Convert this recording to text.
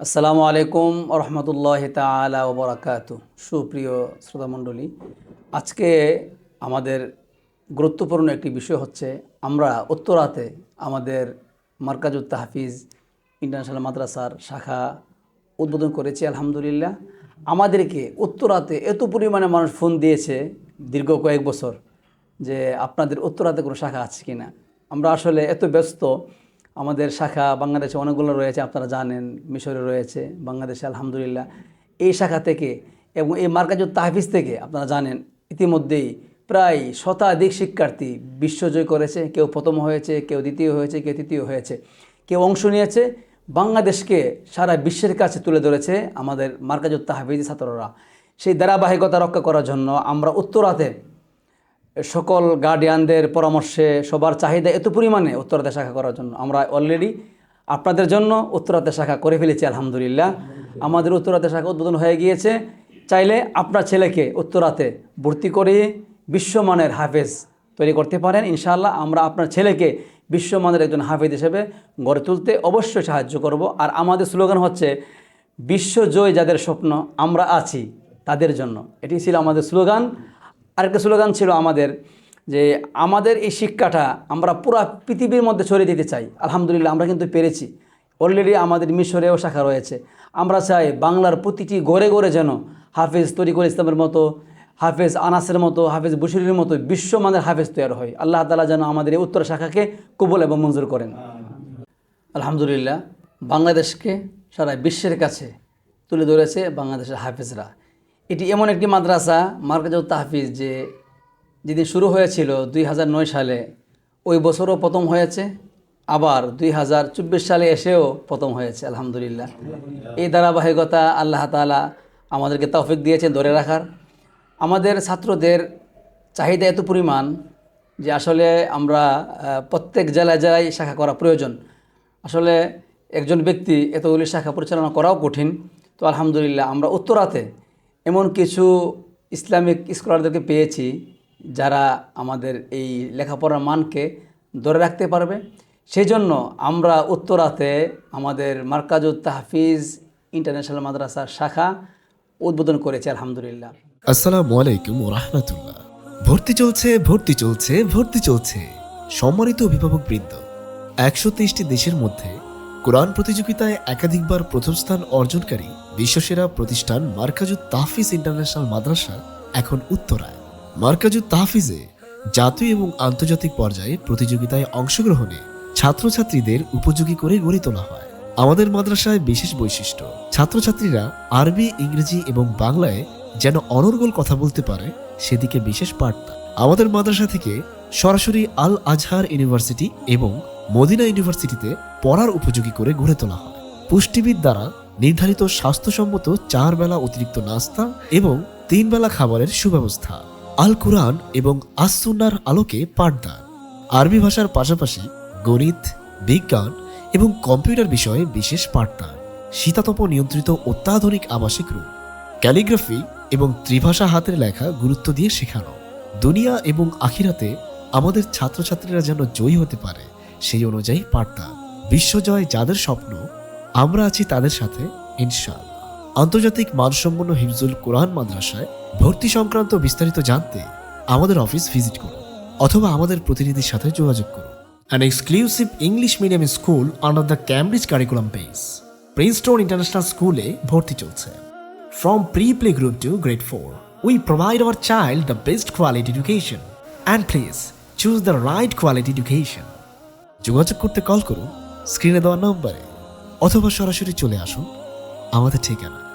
আসসালামু আলাইকুম রহমতুল্লাহ তালা ওবরাকাত সুপ্রিয় শ্রোতামণ্ডলী, আজকে আমাদের গুরুত্বপূর্ণ একটি বিষয় হচ্ছে, আমরা উত্তরাতে আমাদের মার্কাজুত তাহফিজ ইন্টারন্যাশনাল মাদ্রাসার শাখা উদ্বোধন করেছি, আলহামদুলিল্লাহ। আমাদেরকে উত্তরাতে এত পরিমাণে মানুষ ফোন দিয়েছে দীর্ঘ কয়েক বছর যে আপনাদের উত্তরাতে কোনো শাখা আছে কি না আমরা আসলে এত ব্যস্ত আমাদের শাখা বাংলাদেশে অনেকগুলো রয়েছে, আপনারা জানেন, মিশরে রয়েছে, বাংলাদেশে আলহামদুলিল্লাহ। এই শাখা থেকে এবং এই মার্কাজুত তাহফিজ থেকে আপনারা জানেন, ইতিমধ্যেই প্রায় শতাধিক শিক্ষার্থী বিশ্বজয় করেছে। কেউ প্রথম হয়েছে, কেউ দ্বিতীয় হয়েছে, কেউ তৃতীয় হয়েছে। কেউ অংশ নিয়েছে। বাংলাদেশকে সারা বিশ্বের কাছে তুলে ধরেছে আমাদের মার্কাজুত তাহফিজ ছাত্ররা। সেই ধারাবাহিকতা রক্ষা করার জন্য আমরা উত্তরাতে সকল গার্ডিয়ানদের পরামর্শে সবার চাহিদা এত পরিমাণে উত্তরাতে শাখা করার জন্য। আমরা অলরেডি আপনাদের জন্য উত্তরাতে শাখা করে ফেলেছি, আলহামদুলিল্লাহ। আমাদের উত্তরাতে শাখা উদ্বোধন হয়ে গিয়েছে। চাইলে আপনার ছেলেকে উত্তরাতে ভর্তি করিয়ে বিশ্বমানের হাফেজ তৈরি করতে পারেন। ইনশাআল্লাহ আমরা আপনার ছেলেকে বিশ্বমানের একজন হাফেজ হিসেবে গড়ে তুলতে অবশ্যই সাহায্য করব। আর আমাদের স্লোগান হচ্ছে বিশ্বজয় যাদের স্বপ্ন আমরা আছি তাদের জন্য। এটি ছিল আমাদের স্লোগান। আরেকটা স্লোগান ছিল আমাদের যে আমাদের এই শিক্ষাটা আমরা পুরো পৃথিবীর মধ্যে ছড়িয়ে দিতে চাই। আলহামদুলিল্লাহ আমরা কিন্তু পেরেছি। অলরেডি আমাদের মিশরেও শাখা রয়েছে। আমরা চাই বাংলার প্রতিটি গড়ে গড়ে যেন হাফেজ তরিকুল ইসলামের মতো, হাফেজ আনাসের মতো, হাফেজ বশিরের মতো বিশ্বমানের হাফেজ তৈরি হয়। আল্লাহ তালা যেন আমাদের এই উত্তর শাখাকে কবুল এবং মঞ্জুর করেন। আলহামদুলিল্লাহ বাংলাদেশকে সারা বিশ্বের কাছে তুলে ধরেছে বাংলাদেশের হাফেজরা। এটি এমন একটি মাদ্রাসা মার্কাজুল তাহফিজ, যে যেদিন শুরু হয়েছিল দুই হাজার নয় সালে, ওই বছরও প্রথম হয়েছে, আবার দুই হাজার চব্বিশ সালে এসেও প্রথম হয়েছে, আলহামদুলিল্লাহ। এই ধারাবাহিকতা আল্লাহ তালা আমাদেরকে তৌফিক দিয়েছেন ধরে রাখার। আমাদের ছাত্রদের চাহিদা এত পরিমাণ যে আসলে আমরা প্রত্যেক জেলায় জেলায় শাখা করা প্রয়োজন। আসলে একজন ব্যক্তি এতগুলি শাখা পরিচালনা করাও কঠিন। তো আলহামদুলিল্লাহ, আমরা উত্তরাতে এমন কিছু ইসলামিক স্কলারদেরকে পেয়েছি যারা আমাদের এই লেখাপড়ার মানকে ধরে রাখতে পারবে। সেই জন্য আমরা উত্তরাতে আমাদের মার্কাজুত তাহফিজ ইন্টারন্যাশনাল মাদ্রাসার শাখা উদ্বোধন করেছি, আলহামদুলিল্লাহ। আসসালামু আলাইকুম রাহমাতুল্লাহ। ভর্তি চলছে ভর্তি চলছে ভর্তি চলছে। সম্মানিত অভিভাবক বৃন্দ একশো তেইশটি দেশের মধ্যে কোরআন প্রতিযোগিতায় একাধিকবার প্রথম স্থান অর্জনকারী বিশ্বসেরা প্রতিষ্ঠান মার্কাজুত তাহফিজ ইন্টারন্যাশনাল মাদ্রাসা এখন উত্তরায়। মার্কাজুত তাহফিজে জাতীয় এবং আন্তর্জাতিক পর্যায়ে প্রতিযোগিতায় অংশগ্রহণে ছাত্রছাত্রীদের উপযোগী করে গড়ে তোলা হয়। আমাদের মাদ্রাসায় বিশেষ বৈশিষ্ট্য, ছাত্রছাত্রীরা আরবি, ইংরেজি এবং বাংলায় যেন অনর্গল কথা বলতে পারে, সেদিকে বিশেষ বার্তা আমাদের মাদ্রাসা থেকে সরাসরি আল আজহার ইউনিভার্সিটি এবং মদিনা ইউনিভার্সিটিতে পড়ার উপযোগী করে গড়ে তোলা হয়। পুষ্টিবিদ দ্বারা নির্ধারিত স্বাস্থ্যসম্মত চার বেলা অতিরিক্ত নাস্তা এবং তিন বেলা খাবারের সুব্যবস্থা, আল কুরআন এবং আসুন্নার আলোকে পাঠদান। আরবি ভাষার পাশাপাশি গণিত, বিজ্ঞান এবং কম্পিউটার বিষয়ে বিশেষ পাঠদান। শীতাতপ নিয়ন্ত্রিত অত্যাধুনিক আবাসিক রূপ ক্যালিগ্রাফি এবং ত্রিভাষা হাতের লেখা গুরুত্ব দিয়ে শেখানো। দুনিয়া এবং আখিরাতে আমাদের ছাত্রছাত্রীরা যেন জয়ী হতে পারে। সেই অনুযায়ী পার্তা বিশ্বজয় যাদের স্বপ্ন, আমরা আছি তাদের সাথে ইনশাল আন্তর্জাতিক মানসম্পন্ন হিফজুল কোরআন মাদ্রাসায় ভর্তি সংক্রান্ত বিস্তারিত জানতে আমাদের অফিস ভিজিট করুন অথবা আমাদের প্রতিনিধির সাথে যোগাযোগ করুন। An exclusive English medium school under the Cambridge curriculum page Princeton international স্কুলে ভর্তি চলছে। From pre play group to grade four we provide our child the best quality education and please choose the right quality education যোগাযোগ করতে call করুন স্ক্রিনে দেওয়া নম্বরে অথবা সরাসরি চলে আসুন আমাদের ঠিকানা।